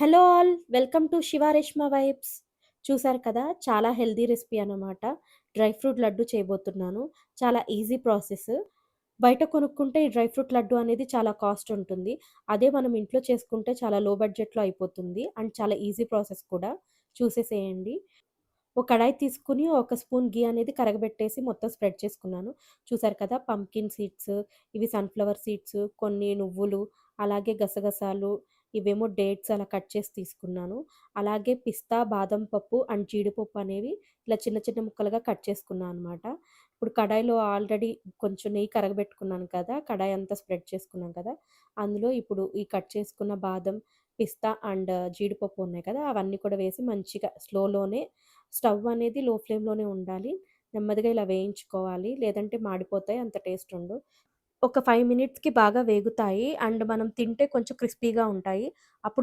Hello all welcome to Shivareshma vibes. చూసారు కదా చాలా హెల్దీ రెసిపీ అనమాట డ్రై ఫ్రూట్ లడ్డు చేయబోతున్నాను. చాలా ఈజీ ప్రాసెస్. బయట కొనుక్కుంటే ఈ డ్రై ఫ్రూట్ లడ్డు అనేది చాలా కాస్ట్ ఉంటుంది. అదే మనం ఇంట్లో చేసుకుంటే చాలా లో బడ్జెట్లో అయిపోతుంది. అండ్ చాలా ఈజీ ప్రాసెస్ కూడా. చూసేసేయండి. ఒక కడాయి తీసుకుని ఒక స్పూన్ గీ అనేది కరగబెట్టేసి మొత్తం స్ప్రెడ్ చేసుకున్నాను. చూసారు కదా పంకిన్ సీడ్స్ ఇవి సన్ఫ్లవర్ సీడ్స్ కొన్ని నువ్వులు అలాగే గసగసాలు ఇవేమో డేట్స్ అలా కట్ చేసి తీసుకున్నాను. అలాగే పిస్తా బాదం పప్పు అండ్ జీడిపప్పు అనేవి ఇలా చిన్న చిన్న ముక్కలుగా కట్ చేసుకున్నాను అనమాట ఇప్పుడు కడాయిలో ఆల్రెడీ కొంచెం నెయ్యి కరగబెట్టుకున్నాను కదా కడాయి అంతా స్ప్రెడ్ చేసుకున్నాను కదా అందులో ఇప్పుడు ఈ కట్ చేసుకున్న బాదం పిస్తా అండ్ జీడిపప్పు ఉన్నాయి కదా అవన్నీ కూడా వేసి మంచిగా స్లోలోనే స్టవ్ అనేది లో ఫ్లేమ్లోనే ఉండాలి. నెమ్మదిగా ఇలా వేయించుకోవాలి. లేదంటే మాడిపోతాయి అంత టేస్ట్ ఉండు ఒక ఫైవ్ మినిట్స్కి బాగా వేగుతాయి. అండ్ మనం తింటే కొంచెం క్రిస్పీగా ఉంటాయి. అప్పుడు